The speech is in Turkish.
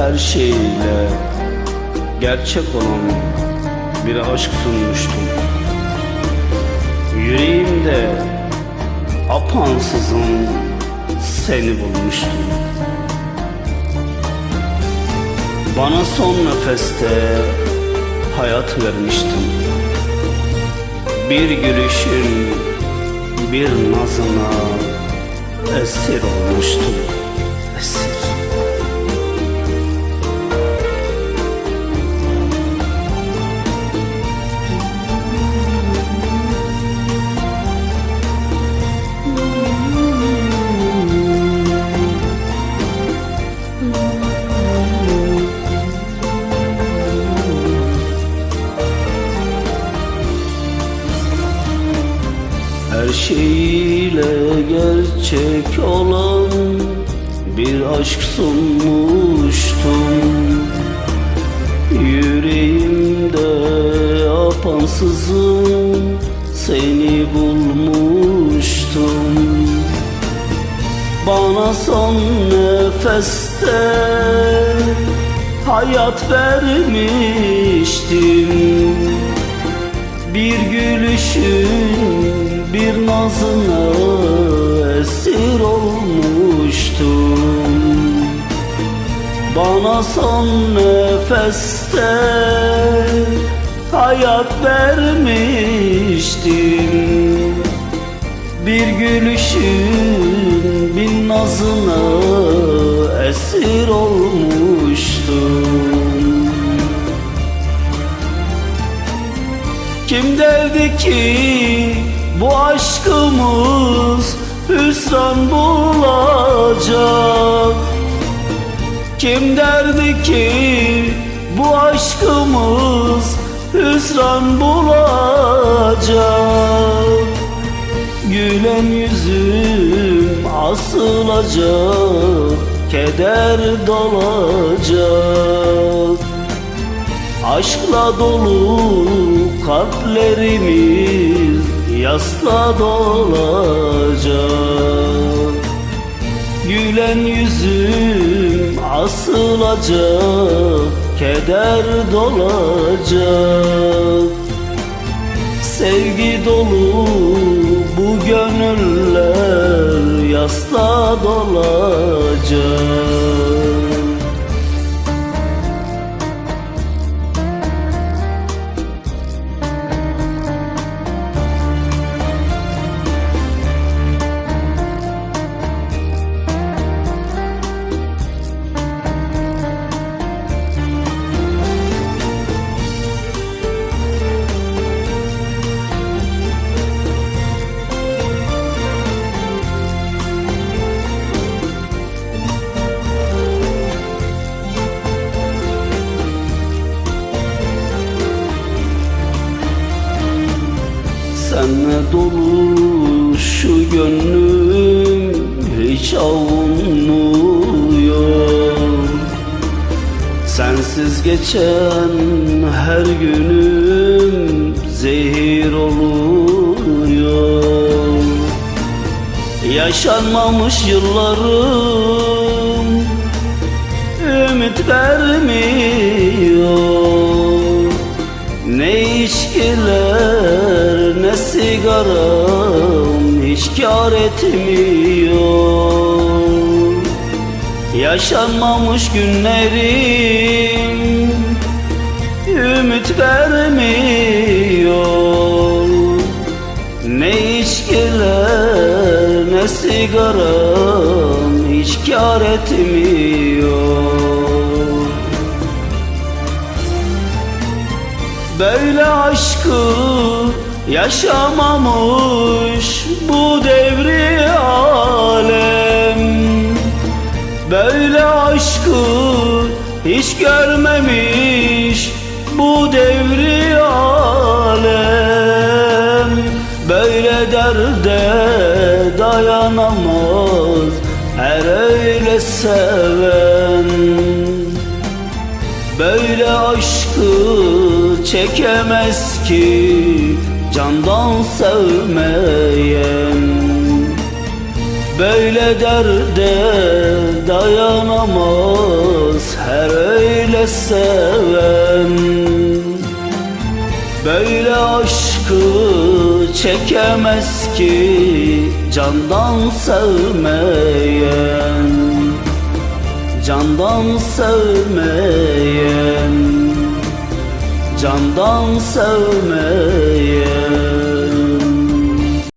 her şeyle gerçek olan bir aşk sunmuştum. Yüreğimde apansızın seni bulmuştum. Bana son nefeste hayat vermiştin. Bir gülüşün bir nazına esir olmuştum. Esir Her şeyiyle gerçek olan bir aşk sunmuştum. Yüreğimde apansızım seni bulmuştum. Bana son nefeste hayat vermiştim. Bir gülüşün nazına esir olmuştum. Bana son nefeste hayat vermiştin. Bir gülüşün bir nazına esir olmuştum. Kim derdi ki bu aşkımız hüsran bulacak. Kim derdi ki bu aşkımız hüsran bulacak? Gülen yüzüm asılacak Keder dolacak. Aşkla dolu kalplerimiz yasla dolacak Gülen yüzüm asılacak Keder dolacak. Sevgi dolu bu gönüller yasla dolacak Senle dolu şu gönlüm hiç avunmuyor. Sensiz geçen her günüm zehir oluyor. Yaşanmamış yıllarım ümit vermiyor. Ne içkiler ne sigaram hiç kar etmiyor. Yaşanmamış günlerim ümit vermiyor. Ne içkiler ne sigaram hiç kar etmiyor. Böyle aşkı yaşamamış bu devri alem. Böyle aşkı hiç görmemiş bu devri alem. Böyle derde dayanamaz her öyle seven. Böyle aşkı çekemez ki candan sevmeyen Böyle derde dayanamaz her öyle seven Böyle aşkı çekemez ki candan sevmeyen Candan sevmeyen candan sevmeye